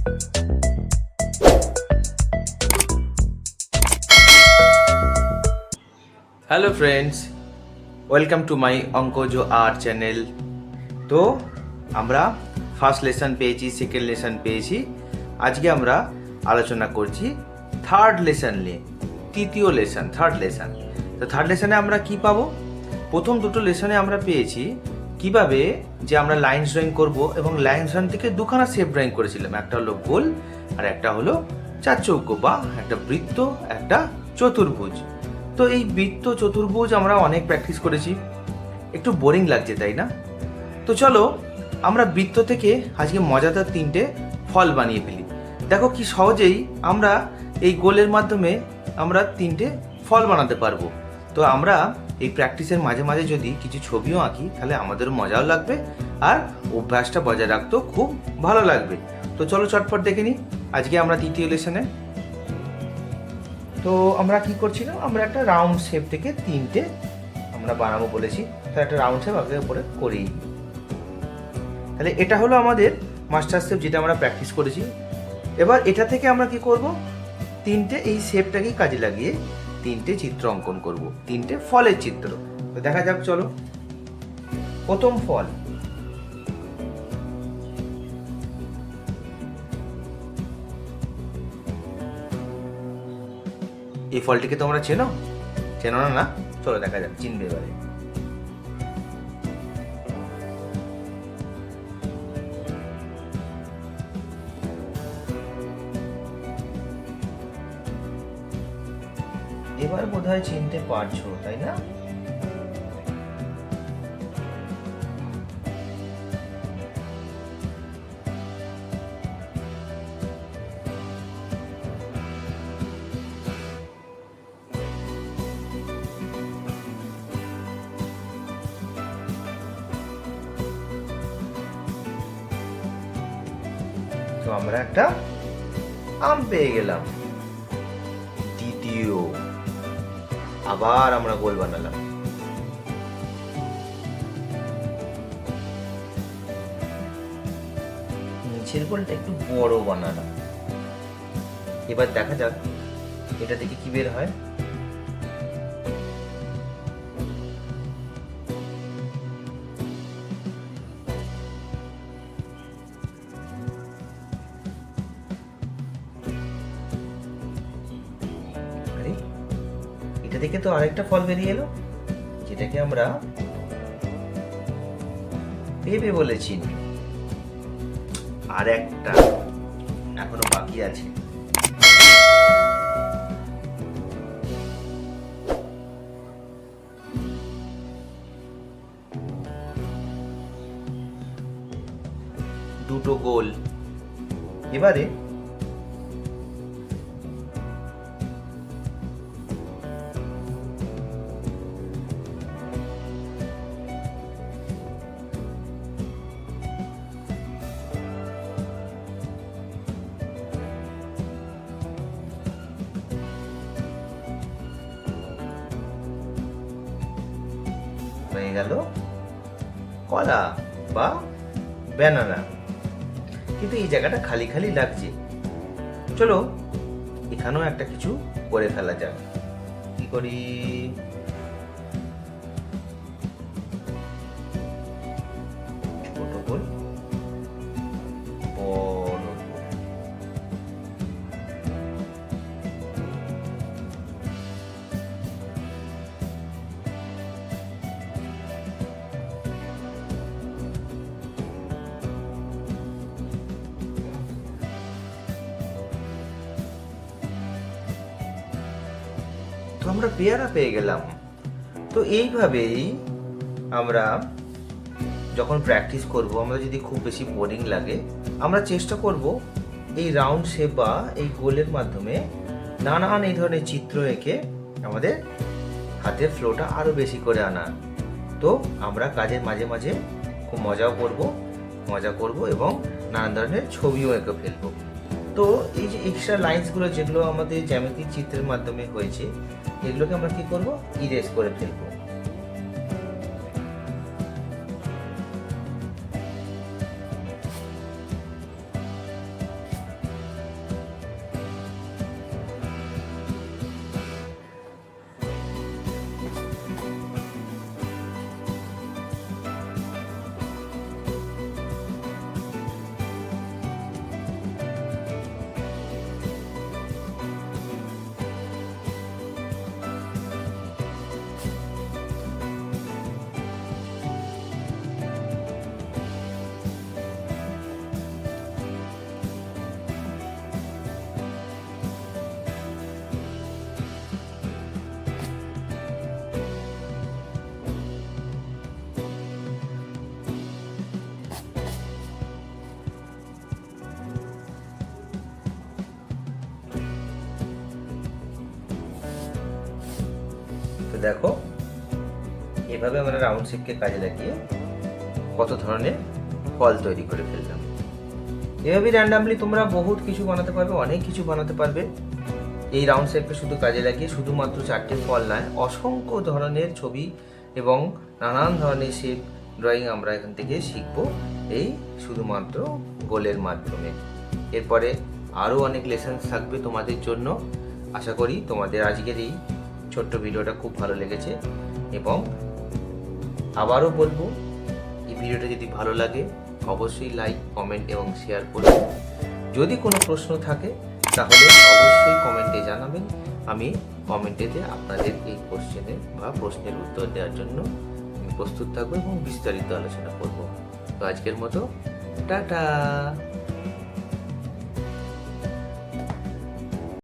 Hello friends welcome to my অঙ্কজো art channel তো আমরা first lesson পেয়েছি সেকেন্ড লেসন পেয়েছি। আজকে আমরা আলোচনা করছি থার্ড লেসন নিয়ে, তৃতীয় লেসন থার্ড লেসন তো থার্ড লেসনে আমরা কি পাবো? প্রথম দুটো লেসনে আমরা পেয়েছি কীভাবে যে আমরা লাইন ড্রয়িং করব এবং লাইন ড্রয়িং থেকে দুখানা শেপ ড্রয়িং করেছিলাম। একটা হলো গোল আর একটা হলো চার চৌকো বা একটা বৃত্ত, একটা চতুর্ভুজ। তো এই বৃত্ত, চতুর্ভুজ আমরা অনেক প্র্যাকটিস করেছি। একটু বোরিং লাগছে, তাই না? তো চলো, আমরা বৃত্ত থেকে আজকে মজাদার তিনটে ফল বানিয়ে ফেলি। দেখো কি সহজেই আমরা এই গোলের মাধ্যমে আমরা তিনটে ফল বানাতে পারব। তো আমরা এই প্র্যাকটিসের মাঝে মাঝে যদি কিছু ছবিও আঁকি, তাহলে আমাদেরও মজাও লাগবে আর অভ্যাসটা বজায় রাখতেও খুব ভালো লাগবে। তো চলো চটপট দেখে নিই, আজকে আমরা তৃতীয় লেসনে তো আমরা কি করছিলাম? আমরা একটা রাউন্ড শেপ থেকে তিনটে আমরা বানাবো বলেছি। তাহলে একটা রাউন্ড শেপ আগে উপরে করি তাহলে এটা হলো আমাদের মাস্টার শেপ যেটা আমরা প্র্যাকটিস করেছি। এবার এটা থেকে আমরা কি করব? তিনটে এই শেপটাকেই কাজে লাগিয়ে তিনটে চিত্র অঙ্কন করব। তিনটে ফলের চিত্র। তো দেখা যাক, চলো। প্রথম ফল। এই ফলটিকে তোমরা চেনো? চেনো না না? চলো দেখা যাক, চিনবে এবারে। এবার বোধহয় চিনতে পারছ তাই না? তো আমরা একটা আম পেয়ে গেলাম। আবার আমরা গোল বানালাম। নিচের গোলটা একটু বড় বানালাম। এবার দেখা যাক, এটা থেকে কি বের হয়। থেকে তো আরেকটা ফল বেরিয়ে এলো, যেটাকে আমরা পেঁপে বলেছি আর একটা এখনও বাকি আছে। দুটো গোল। এবারে হয়ে গেল কলা বা ব্যানানা কিন্তু এই জায়গাটা খালি খালি লাগছে। চলো, এখানেও একটা কিছু করে ফেলা যাক। কি করি? আমরা পেয়ারা পেয়ে গেলাম। তো এইভাবেই আমরা যখন প্র্যাকটিস করব আমরা যদি খুব বেশি বোরিং লাগে, আমরা চেষ্টা করব এই রাউন্ড শেপ বা এই গোলের মাধ্যমে নানান এই ধরনের চিত্র এঁকে আমাদের হাতের ফ্লোটা আরও বেশি করে আনা তো আমরা কাজের মাঝে মাঝে খুব মজাও করব, মজা করব এবং নানান ধরনের ছবিও এঁকে ফেলব। তো এই যে এক্সট্রা লাইন্সগুলো যেগুলো আমাদের জ্যামিতিক চিত্রের মাধ্যমে হয়েছে, এগুলোকে আমরা কি করব? ইরেজ করে ফেলব। দেখো, এভাবে আমরা রাউন্ড শেপকে কাজে লাগিয়ে কত ধরনের ফল তৈরি করে ফেললাম। এভাবে র্যান্ডামলি তোমরা বহুত কিছু বানাতে পারবে, অনেক কিছু বানাতে পারবে। এই রাউন্ড শেপকে শুধু কাজে লাগিয়ে শুধুমাত্র চারটে ফল নয়, অসংখ্য ধরনের ছবি এবং নানান ধরনের শেপ ড্রয়িং আমরা এখান থেকে শিখব এই শুধুমাত্র গোলের মাধ্যমে। এরপরে আরও অনেক লেসন থাকবে তোমাদের জন্য। আশা করি তোমাদের আজকের এই ছোট্ট ভিডিওটা খুব ভালো লেগেছে এবং আবারও বলব, এই ভিডিওটা যদি ভালো লাগে, অবশ্যই লাইক কমেন্ট এবং শেয়ার করবেন যদি কোনো প্রশ্ন থাকে, তাহলে অবশ্যই কমেন্টে জানাবেন। আমি কমেন্টেতে আপনাদের এই কোশ্চেনের বা প্রশ্নের উত্তর দেওয়ার জন্য প্রস্তুত থাকব এবং বিস্তারিত আলোচনা করব। তো আজকের মতো, টাটা!